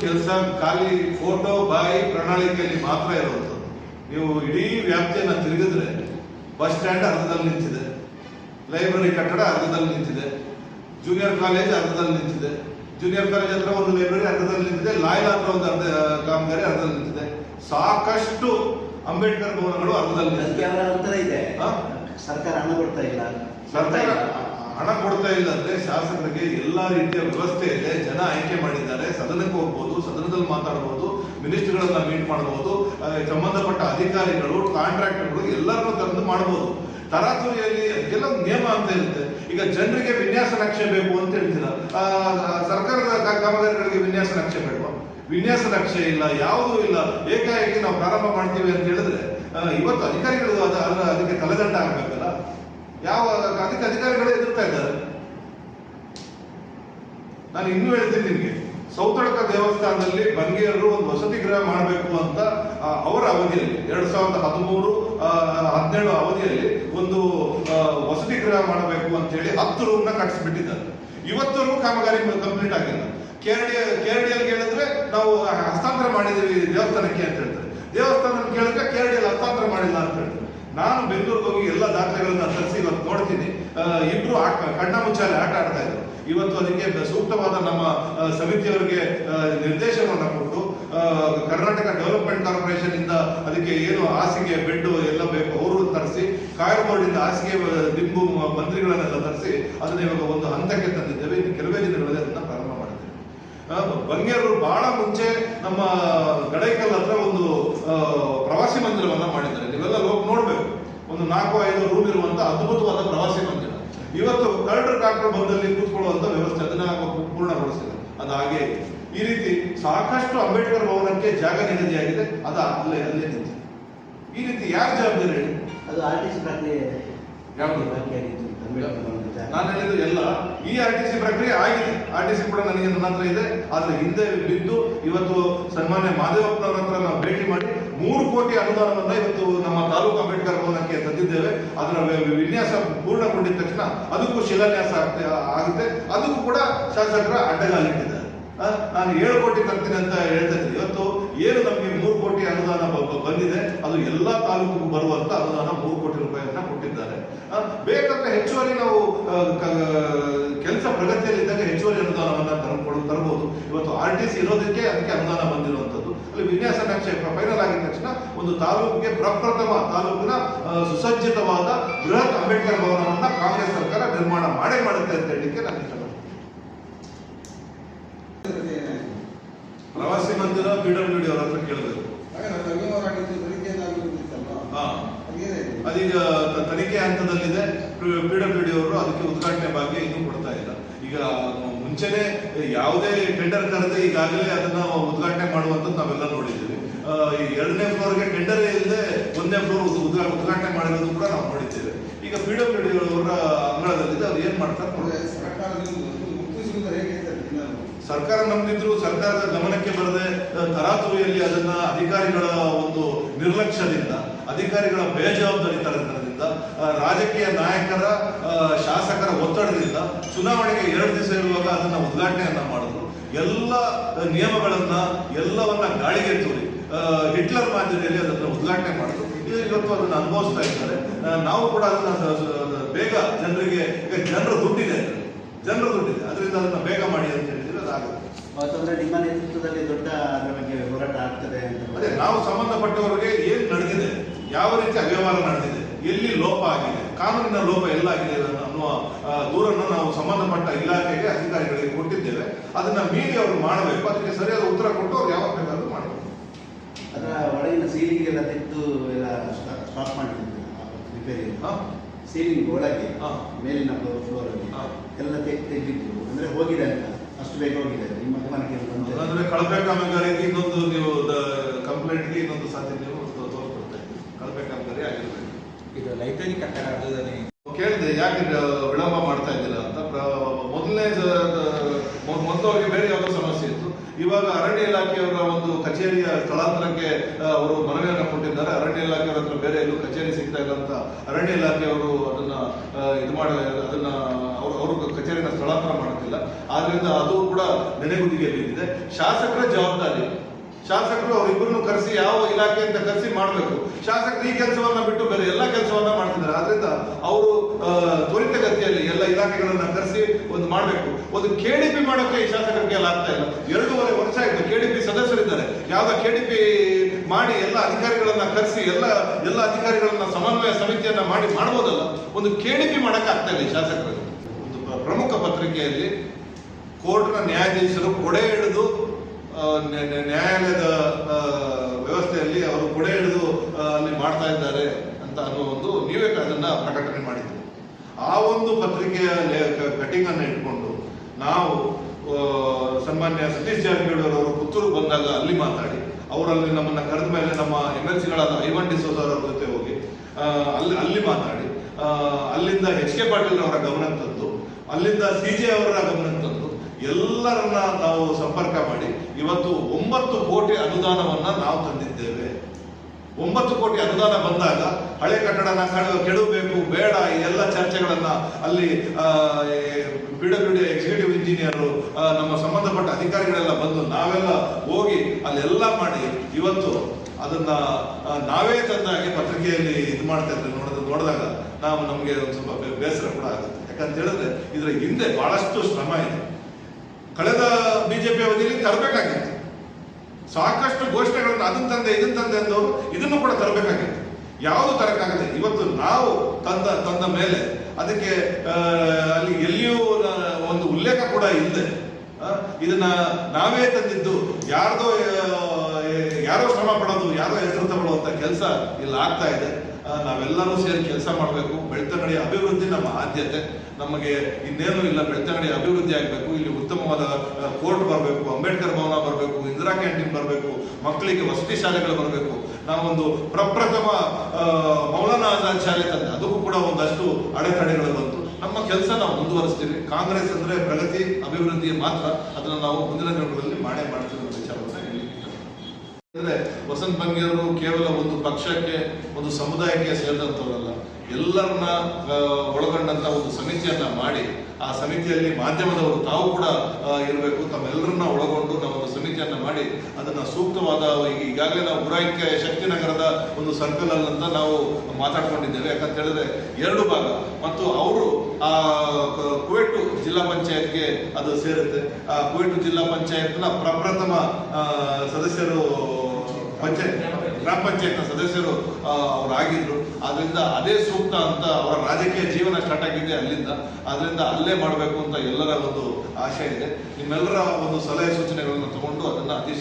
ಕೆಲಸ ಖಾಲಿ ಫೋಟೋ ಬಾಯಿ ಪ್ರಣಾಳಿಕೆಯಲ್ಲಿ ಮಾತ್ರ ಇರುವಂಥದ್ದು ನೀವು ಇಡೀ ವ್ಯಾಪ್ತಿಯನ್ನು ತಿರುಗಿದ್ರೆ ಬಸ್ ಸ್ಟ್ಯಾಂಡ್ ಅರ್ಧದಲ್ಲಿ ನಿಂತಿದೆ ಲೈಬ್ರರಿ ಕಟ್ಟಡ ಅರ್ಧದಲ್ಲಿ ನಿಂತಿದೆ ಜೂನಿಯರ್ ಕಾಲೇಜ್ ಅರ್ಧದಲ್ಲಿ ನಿಂತಿದೆ ಜೂನಿಯರ್ ಕಾಲೇಜ್ ಹತ್ರ ಒಂದು ಲೈಬ್ರರಿ ಅರ್ಧದಲ್ಲಿ ನಿಂತಿದೆ ಲಾಯಲ್ ಹತ್ರ ಒಂದು ಅರ್ಧ ಕಾಮಗಾರಿ ಅರ್ಧದಲ್ಲಿ ನಿಂತಿದೆ. ಸಾಕಷ್ಟು ಅಂಬೇಡ್ಕರ್ ಭವನಗಳು ಅರ್ಧದಲ್ಲಿ? ಸರ್ಕಾರ ಹಣ ಕೊಡ್ತಾ ಇಲ್ಲ. ಸರ್ಕಾರ ಹಣ ಕೊಡ್ತಾ ಇಲ್ಲ ಅಂದ್ರೆ ಶಾಸಕರಿಗೆ ಎಲ್ಲಾ ರೀತಿಯ ವ್ಯವಸ್ಥೆ ಇದೆ. ಜನ ಆಯ್ಕೆ ಮಾಡಿದ್ದಾರೆ. ಸದನಕ್ಕೆ ಹೋಗ್ಬೋದು, ಸದನದಲ್ಲಿ ಮಾತಾಡಬಹುದು ಮಿನಿಸ್ಟರ್ಗಳನ್ನ ಮೀಟ್ ಮಾಡಬಹುದು ಸಂಬಂಧಪಟ್ಟ ಅಧಿಕಾರಿಗಳು, ಕಾಂಟ್ರಾಕ್ಟರ್ಗಳು ಎಲ್ಲರನ್ನೂ ತಂದು ಮಾಡಬಹುದು ತರಾತುರಿಯಲ್ಲಿ ಅದಕ್ಕೆಲ್ಲ ನಿಯಮ ಅಂತ ಇರುತ್ತೆ. ಈಗ ಜನರಿಗೆ ವಿನ್ಯಾಸ ನಕ್ಷೆ ಬೇಕು ಅಂತ ಹೇಳ್ತೀರಾ? ಸರ್ಕಾರದ ಕಾಮಗಾರಿಗಳಿಗೆ ವಿನ್ಯಾಸ ನಕ್ಷೆ ಬೇಡವಾ? ವಿನ್ಯಾಸ ನಕ್ಷೆ ಇಲ್ಲ, ಯಾವುದೂ ಇಲ್ಲ. ಏಕಾಏಕಿ ನಾವು ಪ್ರಾರಂಭ ಮಾಡ್ತೀವಿ ಅಂತ ಹೇಳಿದ್ರೆ ಇವತ್ತು ಅಧಿಕಾರಿಗಳು ಅದ ಅದಕ್ಕೆ ತಲೆದಂಡ ಆಗ್ಬೇಕಲ್ಲ. ಯಾವ ಅದಕ್ಕೆ ಅಧಿಕಾರಿಗಳೇ ಎದುರ್ತಾ ಇದ್ದಾರೆ? ನಾನು ಇನ್ನೂ ಹೇಳ್ತೀನಿ ನಿಮಗೆ. ಸೌತಡಕ ದೇವಸ್ಥಾನದಲ್ಲಿ ಬಂಗೇರರು ಒಂದು ವಸತಿ ಗೃಹ ಮಾಡಬೇಕು ಅಂತ ಅವರ ಅವಧಿಯಲ್ಲಿ, ಎರಡ್ ಸಾವಿರದ ಹದಿಮೂರು ಹದಿನೇಳು ಅವಧಿಯಲ್ಲಿ ಒಂದು ವಸತಿ ಗೃಹ ಮಾಡಬೇಕು ಅಂತ ಹೇಳಿ ಹತ್ತು ರೂಮ್ನ ಕಟ್ಟಿಸ್ಬಿಟ್ಟಿದ್ದಾರೆ ಇವತ್ತರೂ ಕಾಮಗಾರಿ ಕಂಪ್ಲೀಟ್ ಆಗಿಲ್ಲ. ಕೇರಳಿ, ಕೇರಳಿಯಲ್ಲಿ ಕೇಳಿದ್ರೆ ನಾವು ಹಸ್ತಾಂತರ ಮಾಡಿದೀವಿ ದೇವಸ್ಥಾನಕ್ಕೆ ಅಂತ ಹೇಳ್ತಾರೆ. ದೇವಸ್ಥಾನ ಕೇಳಿದ್ರೆ ಕೇರಳಿಯಲ್ಲಿ ಹಸ್ತಾಂತರ ಮಾಡಿಲ್ಲ ಅಂತ ಹೇಳ್ತಾರೆ. ನಾನು ಬೆಂಗಳೂರಿಗೆ ಹೋಗಿ ಎಲ್ಲ ದಾಖಲೆಗಳನ್ನ ತರಿಸಿ ಇವತ್ತು ನೋಡ್ತೀನಿ. ಇಬ್ರು ಕಣ್ಣ ಮುಚ್ಚಾಲೆ ಆಟ ಆಡ್ತಾ ಇದ್ರು. ಇವತ್ತು ಅದಕ್ಕೆ ಸೂಕ್ತವಾದ ನಮ್ಮ ಸಮಿತಿಯವರಿಗೆ ನಿರ್ದೇಶನವನ್ನು ಕೊಟ್ಟು ಕರ್ನಾಟಕ ಡೆವಲಪ್ಮೆಂಟ್ ಕಾರ್ಪೊರೇಷನ್ ಇಂದ ಅದಕ್ಕೆ ಏನು ಹಾಸಿಗೆ ಬೆಡ್ ಎಲ್ಲ ಬೇಕು, ಅವರು ತರಿಸಿ, ಕಾಯರ್ ಬೋರ್ಡ್ ಇಂದ ಹಾಸಿಗೆ ದಿಂಬು ಮಂತ್ರಿಗಳನ್ನೆಲ್ಲ ತರಿಸಿ, ಅದನ್ನ ಇವಾಗ ಒಂದು ಹಂತಕ್ಕೆ ತಂದಿದ್ದೇವೆ. ಇನ್ನು ಕೆಲವೇ ದಿನಗಳಲ್ಲಿ ಅದನ್ನ ಪ್ರಾರಂಭ ಮಾಡಿದ್ದೇವೆ ಬಂಗೇರು ಬಹಳ ಮುಂಚೆ ನಮ್ಮ ಗಡೈಕಲ್ ಹತ್ರ ಒಂದು ಪ್ರವಾಸಿ ಮಂದಿರವನ್ನ ಮಾಡಿದ್ದಾರೆ. ನೀವೆಲ್ಲ ಒಂದು ನಾಲ್ಕು ಐದು ರೂಮ್ ಇರುವಂತ ಅದ್ಭುತವಾದ ಪ್ರವಾಸಿ ಮಂದಿರ. ಇವತ್ತು ಕರ್ಡರ್ ಡಾಕ್ಟರ್ ಬಂದಲ್ಲಿ ಕೂತ್ಕೊಳ್ಳುವಂತ ವ್ಯವಸ್ಥೆ ಅದನ್ನ ಪೂರ್ಣಗೊಳಿಸಿದೆ. ಅದು ಹಾಗೆ ಈ ರೀತಿ ಸಾಕಷ್ಟು ಅಂಬೇಡ್ಕರ್ ಭವನಕ್ಕೆ ಜಾಗ ನಿಗದಿಯಾಗಿದೆ. ಅದು ಅಲ್ಲೇ ಅಲ್ಲೇ ನಿಂತಿದೆ. ಈ ರೀತಿ ಯಾರು ಜವಾಬ್ದಾರಿ ಹೇಳಿ? ಅದು ಆರ್ ಟಿ ಸಿ ಪ್ರಕ್ರಿಯೆ ಯಾವುದು? ನಾನು ಹೇಳಿದ್ದು ಎಲ್ಲ. ಈ ಆರ್ ಟಿ ಸಿ ಪ್ರಕ್ರಿಯೆ ಆಗಿದೆ. ಆರ್ ಟಿ ಸಿ ಕೂಡ ನನಗೆ ನನ್ನ ಹತ್ರ ಇದೆ. ಆದ್ರೆ ಹಿಂದೆ ಬಿದ್ದು ಇವತ್ತು ಸನ್ಮಾನ್ಯ ಮಾದೇವಪ್ಪನವರ ಹತ್ರ ನಾವು ಭೇಟಿ ಮಾಡಿ ಮೂರು ಕೋಟಿ ಅನುದಾನವನ್ನ ಇವತ್ತು ನಮ್ಮ ತಾಲೂಕು ಅಂಬೇಡ್ಕರ್ ಭವನಕ್ಕೆ ತಂದಿದ್ದೇವೆ. ಅದರ ವಿನ್ಯಾಸ ಪೂರ್ಣಗೊಂಡಿದ ತಕ್ಷಣ ಅದಕ್ಕೂ ಶಿಲಾನ್ಯಾಸ ಆಗ್ತೆ- ಆಗುತ್ತೆ. ಅದಕ್ಕೂ ಕೂಡ ಶಾಸಕರ ಅಡ್ಡಗಾಲಿಟ್ಟಿದ್ದಾರೆ. ನಾನು ಏಳು ಕೋಟಿ ತರ್ತೀನಿ ಅಂತ ಹೇಳ್ತಾ ಇವತ್ತು ಏನು ನಮಗೆ ಮೂರು ಕೋಟಿ ಅನುದಾನ ಬಂದಿದೆ, ಅದು ಎಲ್ಲಾ ತಾಲೂಕಿಗೂ ಬರುವಂತ ಅನುದಾನ ಮೂರು ಕೋಟಿ ರೂಪಾಯಿಯನ್ನ ಕೊಟ್ಟಿದ್ದಾರೆ. ಬೇಕಂದ್ರೆ ಹೆಚ್ಚುವರಿ ನಾವು ಕೆಲಸ ಪ್ರಗತಿಯಲ್ಲಿದ್ದಾಗ ಹೆಚ್ಚುವರಿ ಅನುದಾನವನ್ನ ತಂದ್ಕೊಡು ತರಬಹುದು ಇವತ್ತು ಆರ್ ಟಿ ಸಿ ಇರೋದಕ್ಕೆ ಅದಕ್ಕೆ ಅನುದಾನ ಬಂದಿರುವಂತದ್ದು ಅಲ್ಲಿ ವಿನ್ಯಾಸ ನಕ್ಷೆ ಫೈನಲ್ ಆಗಿದ ತಕ್ಷಣ ಒಂದು ತಾಲೂಕಿಗೆ ಪ್ರಪ್ರಥಮ ತಾಲೂಕಿನ ಸುಸಜ್ಜಿತವಾದ ಬೃಹತ್ ಅಂಬೇಡ್ಕರ್ ಭವನವನ್ನ ಕಾಂಗ್ರೆಸ್ ಸರ್ಕಾರ ನಿರ್ಮಾಣ ಮಾಡೇ ಮಾಡುತ್ತೆ ಅಂತ ಹೇಳಲಿಕ್ಕೆ ನಾನು ಇಷ್ಟಪಡ್ತೀನಿ. ಪ್ರವಾಸಿ ಮಂದಿರ ಪಿ ಅವರ ಹತ್ರ ಕೇಳಬೇಕು ಅದೀಗ ತನಿಖೆ ಹಂತದಲ್ಲಿದೆ. ಪಿ ಡಬ್ಲ್ಯೂ ಡಿ ಅವರು ಅದಕ್ಕೆ ಉದ್ಘಾಟನೆ ಭಾಗ್ಯ ಇನ್ನೂ ಕೊಡ್ತಾ ಇಲ್ಲ. ಈಗ ಮುಂಚೆನೆ ಯಾವುದೇ ಟೆಂಡರ್ ಕರೆದು ಈಗಾಗಲೇ ಅದನ್ನ ಉದ್ಘಾಟನೆ ಮಾಡುವಂಥದ್ದು ನಾವೆಲ್ಲ ಎರಡನೇ ಫ್ಲೋರ್ಗೆ ಟೆಂಡರ್ ಇಲ್ಲದೆ ಒಂದನೇ ಫ್ಲೋರ್ ಉದ್ಘಾಟನೆ ಮಾಡಿರೋದು ಕೂಡ ನಾವು ನೋಡಿದ್ದೇವೆ ಈಗ ಪಿ ಡಬ್ಲ್ಯೂ ಅವರ ಅಂಗಳದಲ್ಲಿ ಅವ್ರು ಏನ್ ಮಾಡ್ತಾರೆ. ಸರ್ಕಾರ ನಂಬಿದ್ರು ಸರ್ಕಾರದ ಗಮನಕ್ಕೆ ಬರದೆ ತರಾತುರಿಯಲ್ಲಿ ಅದನ್ನ ಅಧಿಕಾರಿಗಳ ಒಂದು ನಿರ್ಲಕ್ಷ್ಯದಿಂದ ಅಧಿಕಾರಿಗಳ ಬೇಜವಾಬ್ದಾರಿತನದಿಂದ ರಾಜಕೀಯ ನಾಯಕರ ಶಾಸಕರ ಒತ್ತಡದಿಂದ ಚುನಾವಣೆಗೆ ಎರಡು ದಿವಸ ಇರುವಾಗ ಅದನ್ನ ಉದ್ಘಾಟನೆಯನ್ನ ಮಾಡಿದ್ರು. ಎಲ್ಲ ನಿಯಮಗಳನ್ನ ಎಲ್ಲವನ್ನ ಗಾಳಿಗೆ ತೂರಿ ಹಿಟ್ಲರ್ ಮಾದರಿಯಲ್ಲಿ ಅದನ್ನು ಉದ್ಘಾಟನೆ ಮಾಡಿದ್ರು. ಇದು ಇವತ್ತು ಅದನ್ನ ಅನುಭವಿಸ್ತಾ ಇದ್ದಾರೆ. ನಾವು ಕೂಡ ಅದನ್ನ ಬೇಗ ಜನರಿಗೆ ಈಗ ಜನರ ದುಡ್ಡಿದೆ ಜನರ ದುಡ್ಡಿದೆ. ಅದರಿಂದ ಅದನ್ನ ಬೇಗ ಮಾಡಿ ಅಂತ ಹೇಳಿದ್ರೆ ಅದಾಗುತ್ತೆ. ನಿಮ್ಮ ನೇತೃತ್ವದಲ್ಲಿ ದೊಡ್ಡ ಅದರ ಬಗ್ಗೆ ಹೋರಾಟ ಆಗ್ತದೆ ಅದೇ ನಾವು ಸಂಬಂಧಪಟ್ಟವರಿಗೆ ಏನ್ ನಡೆದಿದೆ ಯಾವ ರೀತಿ ಅವ್ಯವಹಾರ ನಡೆದಿದೆ ಎಲ್ಲಿ ಲೋಪ ಆಗಿದೆ ಕಾನೂನಿನ ಲೋಪ ಎಲ್ಲಾಗಿದೆ ಅನ್ನುವ ದೂರನ್ನು ನಾವು ಸಂಬಂಧಪಟ್ಟ ಇಲಾಖೆಗೆ ಅಧಿಕಾರಿಗಳಿಗೆ ಕೊಟ್ಟಿದ್ದೇವೆ. ಅದನ್ನ ಮೀರಿ ಅವರು ಮಾಡಬೇಕು. ಅದಕ್ಕೆ ಸರಿಯಾದ ಉತ್ತರ ಕೊಟ್ಟು ಅವ್ರು ಯಾವಾಗ ಬೇಕಾದ್ರೂ ಮಾಡಬೇಕು ಅದರ ಒಳಗಿನ ಸೀಲಿಂಗ್ ಎಲ್ಲ ತೆಗೆದು ಎಲ್ಲ ಸ್ಟಾಪ್ ಮಾಡಿದ್ದೆ ರಿಪೇರಿ ಹಾ? ಸೀಲಿಂಗ್ ಒಳಗೆ ಹಾ. ಮೇಲಿನ ಫ್ಲೋರ್ ಅಲ್ಲಿ ಹಾ. ಎಲ್ಲ ತೆಗ್ ತೆಗೆದಿದ್ರು ಅಂದ್ರೆ ಹೋಗಿದೆ ಅಂತ. ಅಷ್ಟು ಬೇಗ ಹೋಗಿದೆ. ನಿಮ್ಮ ಗಮನಕ್ಕೆ ಅಂದ್ರೆ ಕಳಪೆ ಕಾಮಗಾರಿಗೆ ಇನ್ನೊಂದು ನೀವು ಕಂಪ್ಲೇಂಟ್ಗೆ ಇನ್ನೊಂದು ಸಾಧ್ಯ ನೀವು ತೋರಿಸ್ಕೊಡ್ತಾ ಇದ್ದೀವಿ ಕಳಪೆ ಕಾಮಗಾರಿ ಆಗಿರ್ಬೇಕು. ಇದು ಲೈಬ್ರರಿ ಕಟ್ಟಡ ಅರ್ಧದಲ್ಲಿ ಕೇಳಿದೆ ಯಾಕೆ ವಿಳಂಬ ಮಾಡ್ತಾ ಇದ್ದೀರಾ ಅಂತ. ಮೊದಲನೇ ಮೊದಲವರಿಗೆ ಮೊದಲು ಅವ್ರಿಗೆ ಬೇರೆ ಯಾವುದೋ ಸಮಸ್ಯೆ ಇವಾಗ ಅರಣ್ಯ ಇಲಾಖೆಯವರ ಒಂದು ಕಚೇರಿಯ ಸ್ಥಳಾಂತರಕ್ಕೆ ಅವರು ಮನವಿಯನ್ನು ಕೊಟ್ಟಿದ್ದಾರೆ. ಅರಣ್ಯ ಇಲಾಖೆಯವರ ಹತ್ರ ಬೇರೆ ಎಲ್ಲೂ ಕಚೇರಿ ಸಿಗ್ತಾ ಇಲ್ಲ ಅಂತ ಅರಣ್ಯ ಇಲಾಖೆಯವರು ಅದನ್ನ ಇದು ಮಾಡ, ಅದನ್ನ ಅವರು ಅವರು ಕಚೇರಿನ ಸ್ಥಳಾಂತರ ಮಾಡುತ್ತಿಲ್ಲ. ಆದ್ರಿಂದ ಅದು ಕೂಡ ನೆನೆಗುದಿಗೆ ಬಿದ್ದಿದೆ ಶಾಸಕರ ಜವಾಬ್ದಾರಿ ಶಾಸಕರು ಅವರಿಬ್ಬರನ್ನು ಕರೆಸಿ ಯಾವ ಇಲಾಖೆ ಅಂತ ಕರೆಸಿ ಮಾಡಬೇಕು. ಶಾಸಕರು ಈ ಕೆಲಸವನ್ನ ಬಿಟ್ಟು ಬೇರೆ ಎಲ್ಲ ಕೆಲಸವನ್ನ ಮಾಡ್ತಿದ್ದಾರೆ. ಆದ್ರಿಂದ ಅವರು ತ್ವರಿತ ತ್ವರಿತಗತಿಯಲ್ಲಿ ಎಲ್ಲ ಇಲಾಖೆಗಳನ್ನ ಕರೆಸಿ ಒಂದು ಮಾಡಬೇಕು. ಒಂದು ಕೆಡಿಪಿ ಮಾಡೋಕೆ ಈ ಶಾಸಕರಿಗೆ ಕೈಯಲ್ಲಿ ಆಗ್ತಾ ಇಲ್ಲ. ಎರಡೂವರೆ ವರ್ಷ ಆಯ್ತು ಕೆಡಿಪಿ ಸದಸ್ಯರಿದ್ದಾರೆ. ಯಾವ್ದೋ ಕೆಡಿಪಿ ಮಾಡಿ ಎಲ್ಲ ಅಧಿಕಾರಿಗಳನ್ನ ಕರೆಸಿ ಎಲ್ಲ ಎಲ್ಲ ಅಧಿಕಾರಿಗಳನ್ನ ಸಮನ್ವಯ ಸಮಿತಿಯನ್ನ ಮಾಡಿ ಮಾಡ್ಬೋದಲ್ಲ. ಒಂದು ಕೆಡಿಪಿ ಮಾಡಕ್ಕೆ ಆಗ್ತಾ ಇಲ್ಲ ಈ ಶಾಸಕರಿಗೆ ಒಂದು ಪ್ರಮುಖ ಪತ್ರಿಕೆಯಲ್ಲಿ ಕೋರ್ಟ್ನ ನ್ಯಾಯಾಧೀಶರು ಕೊಡೆ ಹಿಡಿದು ನ್ಯಾಯಾಲಯದ ವ್ಯವಸ್ಥೆಯಲ್ಲಿ ಅವರು ಕೊಡೆ ಹಿಡಿದು ಅಲ್ಲಿ ಮಾಡ್ತಾ ಇದ್ದಾರೆ ಅಂತ ಅನ್ನೋ ಒಂದು ನೀವೇ ಅದನ್ನ ಪ್ರಕಟಣೆ ಮಾಡಿದ್ರು. ಆ ಒಂದು ಪತ್ರಿಕೆಯ ಕಟಿಂಗ್ ಅನ್ನ ಇಟ್ಕೊಂಡು ನಾವು ಸನ್ಮಾನ್ಯ ಸತೀಶ್ ಜಾರಕಿಹೊಳಿ ಅವರು ಪುತ್ತೂರು ಬಂದಾಗ ಅಲ್ಲಿ ಮಾತಾಡಿ, ಅವರಲ್ಲಿ ನಮ್ಮನ್ನ ಕರೆದ ಮೇಲೆ ನಮ್ಮ ಎಂ ಎಲ್ ಸಿಗಳಾದ ಐವನ್ ಅವರ ಜೊತೆ ಹೋಗಿ ಅಲ್ಲಿ ಅಲ್ಲಿ ಮಾತಾಡಿ ಅಲ್ಲಿಂದ ಎಚ್ ಕೆ ಪಾಟೀಲ್ ಅವರ ಗಮನ ತಂದು, ಅಲ್ಲಿಂದ ಸಿ ಜೆ ಅವರ ತಂದು ಎಲ್ಲರನ್ನ ನಾವು ಸಂಪರ್ಕ ಮಾಡಿ ಇವತ್ತು ಒಂಬತ್ತು ಕೋಟಿ ಅನುದಾನವನ್ನ ನಾವು ತಂದಿದ್ದೇವೆ. ಒಂಬತ್ತು ಕೋಟಿ ಅನುದಾನ ಬಂದಾಗ ಹಳೆ ಕಟ್ಟಡನ ಕೆಡಬೇಕು ಬೇಡ ಎಲ್ಲ ಚರ್ಚೆಗಳನ್ನ ಅಲ್ಲಿ P W D executive engineer ನಮ್ಮ ಸಂಬಂಧಪಟ್ಟ ಅಧಿಕಾರಿಗಳೆಲ್ಲ ಬಂದು ನಾವೆಲ್ಲ ಹೋಗಿ ಅಲ್ಲೆಲ್ಲ ಮಾಡಿ ಇವತ್ತು ಅದನ್ನ ನಾವೇ ತಂದಾಗಿ ಪತ್ರಿಕೆಯಲ್ಲಿ ಇದು ಮಾಡ್ತಾ ಇದ್ರೆ ನೋಡಿದ, ನೋಡಿದಾಗ ನಾವು ನಮಗೆ ಒಂದು ಸ್ವಲ್ಪ ಬೇಸರ ಕೂಡ ಆಗುತ್ತೆ. ಯಾಕಂತ ಹೇಳಿದ್ರೆ ಇದರ ಹಿಂದೆ ಬಹಳಷ್ಟು ಶ್ರಮ ಇದೆ. ಕಳೆದ ಬಿಜೆಪಿ ಅವಧಿಯಲ್ಲಿ ತರಬೇಕಾಗಿತ್ತು. ಸಾಕಷ್ಟು ಘೋಷಣೆಗಳನ್ನು ಅದನ್ನು ತಂದೆ ಇದನ್ನು ತಂದೆ ಅಂದವರು ಇದನ್ನು ಕೂಡ ತರಬೇಕಾಗಿತ್ತು. ಯಾವುದು ತರಕಾಗದೆ ಇವತ್ತು ನಾವು ತಂದ ತಂದ ಮೇಲೆ ಅದಕ್ಕೆ ಅಲ್ಲಿ ಎಲ್ಲಿಯೂ ಒಂದು ಉಲ್ಲೇಖ ಕೂಡ ಇಲ್ಲದೆ ಇದನ್ನ ನಾವೇ ತಂದಿದ್ದು, ಯಾರ್ದೋ ಯಾರೋ ಶ್ರಮ ಪಡೋದು, ಯಾರೋ ಹೆಸರು ತಗೊಳ್ಳುವಂತ ಕೆಲಸ ಇಲ್ಲಿ ಆಗ್ತಾ ಇದೆ. ನಾವೆಲ್ಲರೂ ಸೇರಿ ಕೆಲಸ ಮಾಡಬೇಕು. ಬೆಳ್ತಂಗಡಿ ಅಭಿವೃದ್ಧಿ ನಮ್ಮ ಆದ್ಯತೆ. ನಮಗೆ ಇನ್ನೇನು ಇಲ್ಲ, ಬೆಳ್ತಂಗಡಿ ಅಭಿವೃದ್ಧಿ ಆಗಬೇಕು. ಇಲ್ಲಿ ಉತ್ತಮವಾದ ಕೋರ್ಟ್ ಬರಬೇಕು, ಅಂಬೇಡ್ಕರ್ ಭವನ ಬರಬೇಕು, ಇಂದಿರಾ ಕ್ಯಾಂಟೀನ್ ಬರಬೇಕು, ಮಕ್ಕಳಿಗೆ ವಸತಿ ಶಾಲೆಗಳು ಬರಬೇಕು. ನಾವೊಂದು ಪ್ರಪ್ರಥಮ ಮೌಲಾನಾ ಆಜಾದ್ ಶಾಲೆ ತಂದೆ. ಅದಕ್ಕೂ ಕೂಡ ಒಂದಷ್ಟು ಅಡೆತಡೆಗಳು ಬಂತು. ನಮ್ಮ ಕೆಲಸ ನಾವು ಮುಂದುವರಿಸ್ತೀವಿ. ಕಾಂಗ್ರೆಸ್ ಅಂದರೆ ಪ್ರಗತಿ, ಅಭಿವೃದ್ಧಿ ಮಾತ್ರ. ಅದನ್ನು ನಾವು ಮುಂದಿನ ದಿನಗಳಲ್ಲಿ ಮಾಡೇ ಮಾಡ್ತೀವಿ ಅನ್ನೋ ವಿಚಾರವನ್ನ ಹೇಳಲಿಕ್ಕೆ ಇಷ್ಟಪಡ್ತೀನಿ. ಅಂದ್ರೆ ವಸಂತ್ ಬಂಗಿಯವರು ಕೇವಲ ಒಂದು ಪಕ್ಷಕ್ಕೆ, ಒಂದು ಸಮುದಾಯಕ್ಕೆ ಸೇರಿದಂಥವರಲ್ಲ ಎಲ್ಲರನ್ನ ಒಳಗೊಂಡಂತ ಒಂದು ಸಮಿತಿಯನ್ನ ಮಾಡಿ, ಆ ಸಮಿತಿಯಲ್ಲಿ ಮಾಧ್ಯಮದವರು ತಾವು ಕೂಡ ಇರಬೇಕು. ತಮ್ಮೆಲ್ಲರನ್ನ ಒಳಗೊಂಡು ಒಂದು ಸಮಿತಿಯನ್ನ ಮಾಡಿ, ಅದನ್ನ ಸೂಕ್ತವಾದ ಈಗ ಈಗಾಗಲೇ ನಾವು ಗುರಾಯ್ಕೆ ಶಕ್ತಿನಗರದ ಒಂದು ಸರ್ಕಲ್ ಅಂತ ನಾವು ಮಾತಾಡ್ಕೊಂಡಿದ್ದೇವೆ. ಯಾಕಂತ ಹೇಳಿದ್ರೆ ಎರಡು ಭಾಗ. ಮತ್ತು ಅವರು, ಆ ಕುವೆಟು ಜಿಲ್ಲಾ ಪಂಚಾಯತ್ಗೆ ಅದು ಸೇರುತ್ತೆ. ಆ ಕುವೆಟ್ಟು ಜಿಲ್ಲಾ ಪಂಚಾಯತ್ನ ಪ್ರಪ್ರಥಮ ಸದಸ್ಯರು ಪಂಚಾಯತ್, ಗ್ರಾಮ ಪಂಚಾಯತ್ನ ಸದಸ್ಯರು ಅವರಾಗಿದ್ದರು ಆದ್ರಿಂದ ಅದೇ ಸೂಕ್ತ ಅಂತ ಅವರ ರಾಜಕೀಯ ಜೀವನ ಸ್ಟಾರ್ಟ್ ಆಗಿದೆ ಅಲ್ಲಿಂದ. ಅದರಿಂದ ಅಲ್ಲೇ ಮಾಡಬೇಕು ಅಂತ ಎಲ್ಲರ ಒಂದು ಆಶೆ ಇದೆ. ನಿಮ್ಮೆಲ್ಲರ ಒಂದು ಸಲಹೆ ಸೂಚನೆಗಳನ್ನು ತಗೊಂಡು ಅದನ್ನು ಅತಿ